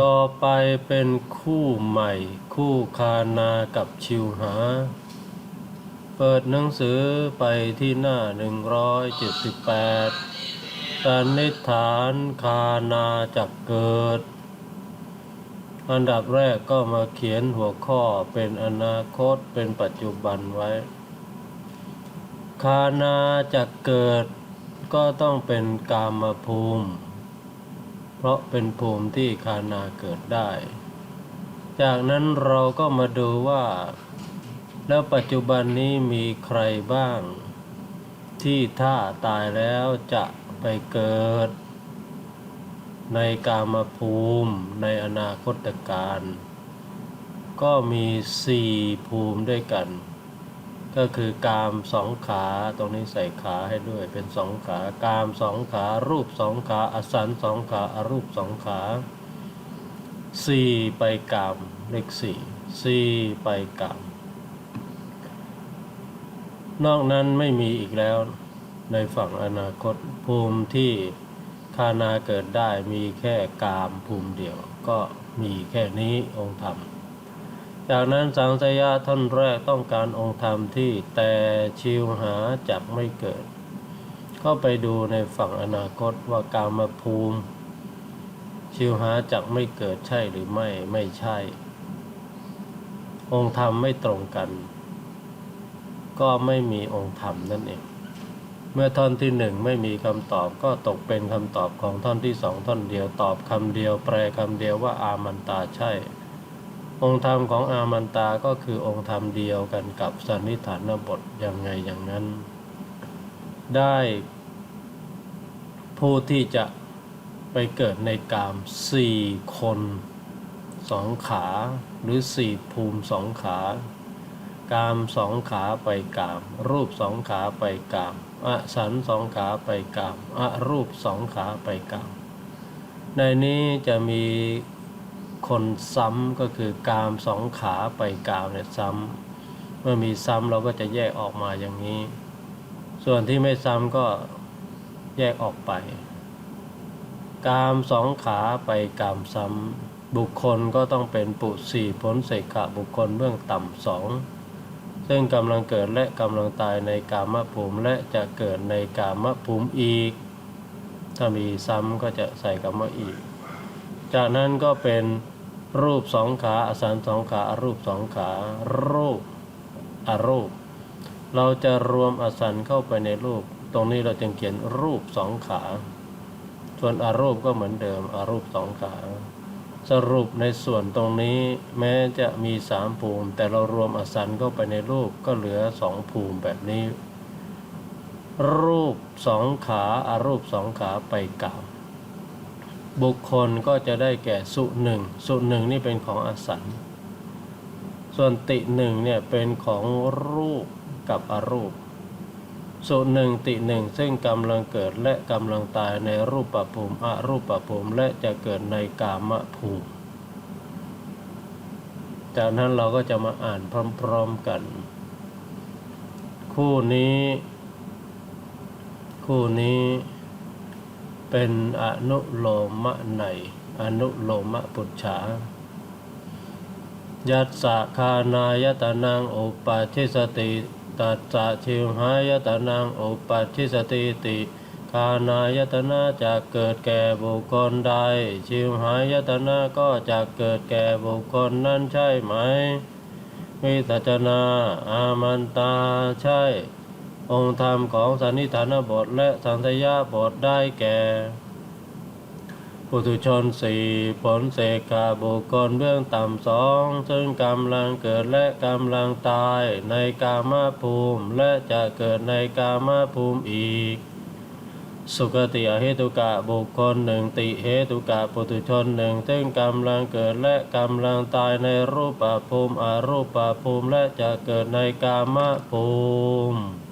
ต่อไปเป็นคู่ใหม่ คู่คานากับชิวหา เปิดหนังสือไปที่หน้า 178สันนิษฐานคานาจักเกิด อันดับแรกก็มาเขียนหัวข้อเป็นอนาคตเป็นปัจจุบันไว้ คานาจักเกิดก็ต้องเป็นกามภูมิ เพราะเป็นภูมิที่คานาเกิดได้ จากนั้นเราก็มาดูว่า แล้วปัจจุบันนี้มีใครบ้าง ที่ถ้าตายแล้วจะไปเกิด ในกามภูมิในอนาคตการ ก็มีสี่ภูมิด้วยกัน ก็คือกามสองขาตรงนี้ใส่ขาให้ด้วยเป็นสองขากามสองขารูปสองขาอสันสองขาอารูปสองขาสี่ไปกามเลขสี่สี่ไปกามนอกนั้นไม่มีอีกแล้วในฝั่งอนาคตภูมิที่คานาเกิดได้มีแค่กามภูมิเดียว ก็มีแค่นี้องค์ธรรม จากนั้นสังสยาท่านแรกต้องการองค์ธรรมที่แต่ชิวหาจักไม่เกิดก็ไปดูในฝั่งอนาคตว่ากามภูมิ ชิวหาจักไม่เกิดใช่หรือไม่ไม่ใช่ องค์ธรรมไม่ตรงกัน ก็ไม่มีองค์ธรรมนั่นเองเมื่อท่อนที่หนึ่งไม่มีคำตอบก็ตกเป็นคำตอบของท่อนที่สองท่อนเดียวตอบคำเดียวแปลคำเดียวว่าอามันตาใช่ องค์ธรรมของอามันตาก็คือองค์ธรรมเดียวกันกับสันนิฐานบทอย่างไงอย่างนั้น ได้ผู้ที่จะไปเกิดในกามสี่คนสองขาหรือสี่ภูมิสองขากามสองขาไปกาม รูปสองขาไปกามอสันสองขาไปกามอรูปสองขาไปกาม ในนี้จะมี คนซ้ำก็คือกามสองขาไปกามเนี่ยซ้ำเมื่อมีซ้ำเราก็จะแยกออกมาอย่างนี้ ส่วนที่ไม่ซ้ำก็แยกออกไป กามสองขาไปกามซ้ำบุคคลก็ต้องเป็นปุสี่ผลเสกขะบุคคลเบื้องต่ำสองซึ่งกำลังเกิดและกำลังตายในกามภูมิและจะเกิดในกามภูมิอีก ถ้ามีซ้ำก็จะใส่คำว่าอีก จากนั้นก็เป็น รูปสองขาอสันสองขาอารูปสองขารูปอารูป เราจะรวมอสันเข้าไปในรูป ตรงนี้เราจึงเขียนรูปสองขา ส่วนอารูปก็เหมือนเดิมอารูปสองขา สรุปในส่วนตรงนี้แม้จะมีสามภูมิ แต่เรารวมอสันเข้าไปในรูปก็เหลือสองภูมิแบบนี้ รูปสองขาอารูปสองขาไปกล่าว บุคคลก็จะได้แก่สุหนึ่งสุหนึ่งนี่เป็นของอสันส่วนติหนึ่งเนี่ยเป็นของรูปกับอรูป สุหนึ่งติหนึ่งซึ่งกำลังเกิดและกำลังตายในรูปปภูมิอรูปปภูมิและจะเกิดในกามภูมิ จากนั้นเราก็จะมาอ่านพร้อมๆกัน คู่นี้ คู่นี้ เป็นอนุโลมะในอนุโลมะปุจฉายัสสะคานายตานังโอปัชิสติตัสสะชิวหายตานังโอปัชิสติติคานายตนะจะเกิดแก่บุคคลใด ชิวหายตนะก็จะเกิดแก่บุคคลนั้นใช่ไหม วิตัจนาอามันตาใช่ องค์ธรรมของสันนิฐานบทและสันทยาบทได้แก่ปุถุชนสี่ผลเสกขาบุคคลเบื้องต่ำสองซึ่งกำลังเกิดและกำลังตายในกามภูมิและจะเกิดในกามภูมิอีก สุคติอเหตุกะบุคคลหนึ่งติเหตุกะปุถุชนหนึ่งซึ่งกำลังเกิดและกำลังตายในรูปภูมิอารูปภูมิและจะเกิดในกามภูมิ